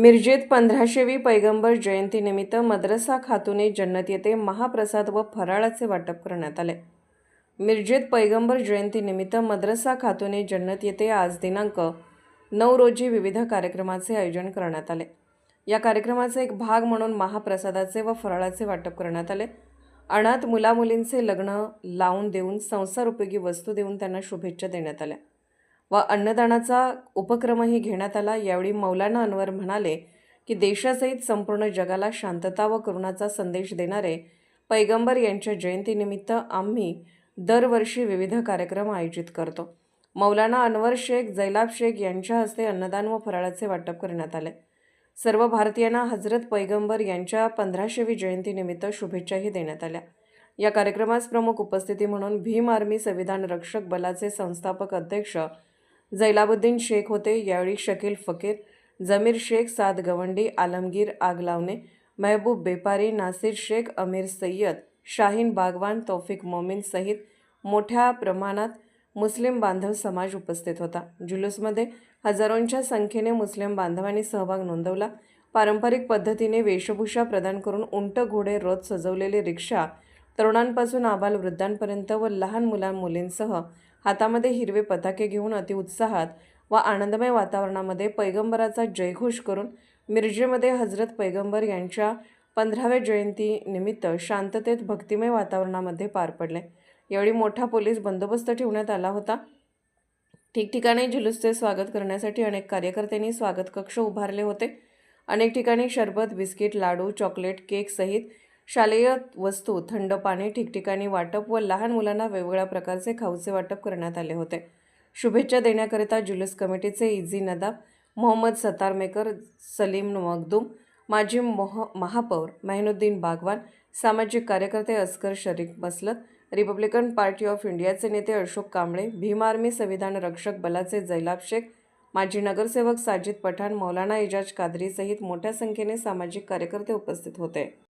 मिरजेत पंधराशेवी पैगंबर जयंतीनिमित्त मद्रसा खातुने जन्नत येथे महाप्रसाद व फराळाचे वाटप करण्यात आले. मिरजेत पैगंबर जयंतीनिमित्त मद्रसा खातुने जन्नत येथे आज दिनांक नऊ रोजी विविध कार्यक्रमाचे आयोजन करण्यात आले. या कार्यक्रमाचा एक भाग म्हणून महाप्रसादाचे व फराळाचे वाटप करण्यात आले. अनाथ मुलामुलींचे लग्न लावून देऊन संसार उपयोगी वस्तू देऊन त्यांना शुभेच्छा देण्यात आल्या. व अन्नदानाचा उपक्रमही घेण्यात आला. यावेळी मौलाना अनवर म्हणाले की देशासहित संपूर्ण जगाला शांतता व करुणाचा संदेश देणारे पैगंबर यांच्या जयंतीनिमित्त आम्ही दरवर्षी विविध कार्यक्रम आयोजित करतो. मौलाना अनवर शेख जैलाब शेख यांच्या हस्ते अन्नदान व फराळाचे वाटप करण्यात आले. सर्व भारतीयांना हजरत पैगंबर यांच्या पंधराशेवी जयंतीनिमित्त शुभेच्छाही देण्यात आल्या. या कार्यक्रमास प्रमुख उपस्थिती म्हणून भीम आर्मी संविधान रक्षक बलाचे संस्थापक अध्यक्ष जैलाबुद्दीन शेख होते यावेळी शकील फकीर जमीर शेख साद गवंडी आलमगीर आगलावणे महबूब बेपारी नासिर शेख अमीर सय्यद शाहीन बागवान तौफिक मोमीन सहित मोठ्या प्रमाणात मुस्लिम बांधव समाज उपस्थित होता. जुलूसमध्ये हजारोंच्या संख्येने मुस्लिम बांधवांनी सहभाग नोंदवला. पारंपरिक पद्धतीने वेशभूषा प्रदान करून उंट घोडे रथ सजवलेले रिक्षा तरुणांपासून आबाल वृद्धांपर्यंत व लहान मुलां मुलींसह हातामध्ये हिरवे पताके घेऊन अतिउत्साहात व आनंदमय वातावरणामध्ये पैगंबराचा जयघोष करून मिरजेमध्ये हजरत पैगंबर यांच्या पंधराव्या जयंतीनिमित्त शांततेत भक्तिमय वातावरणामध्ये पार पडले. यावेळी मोठा पोलीस बंदोबस्त ठेवण्यात आला होता. ठिकठिकाणी जुलूसचे स्वागत करण्यासाठी अनेक कार्यकर्त्यांनी स्वागत कक्ष उभारले होते. अनेक ठिकाणी शरबत बिस्किट लाडू चॉकलेट केक सहित शालेय वस्तू थंड पाणी ठिकठिकाणी वाटप व लहान मुलांना वेगवेगळ्या प्रकारचे खाऊचे वाटप करण्यात आले होते. शुभेच्छा देण्याकरिता जुलूस कमिटीचे इझी नदाब मोहम्मद सतारमेकर सलीम मखदूम माजी मोह महापौर महिनुद्दीन बागवान सामाजिक कार्यकर्ते Askar Sharif Maslat republican party of इंडियाचे नेते अशोक कांबळे भीम आर्मी संविधान रक्षक बलाचे जैलाब शेख माजी नगरसेवक साजिद पठाण मौलाना इजाज कादरीसहित मोठ्या संख्येने सामाजिक कार्यकर्ते उपस्थित होते.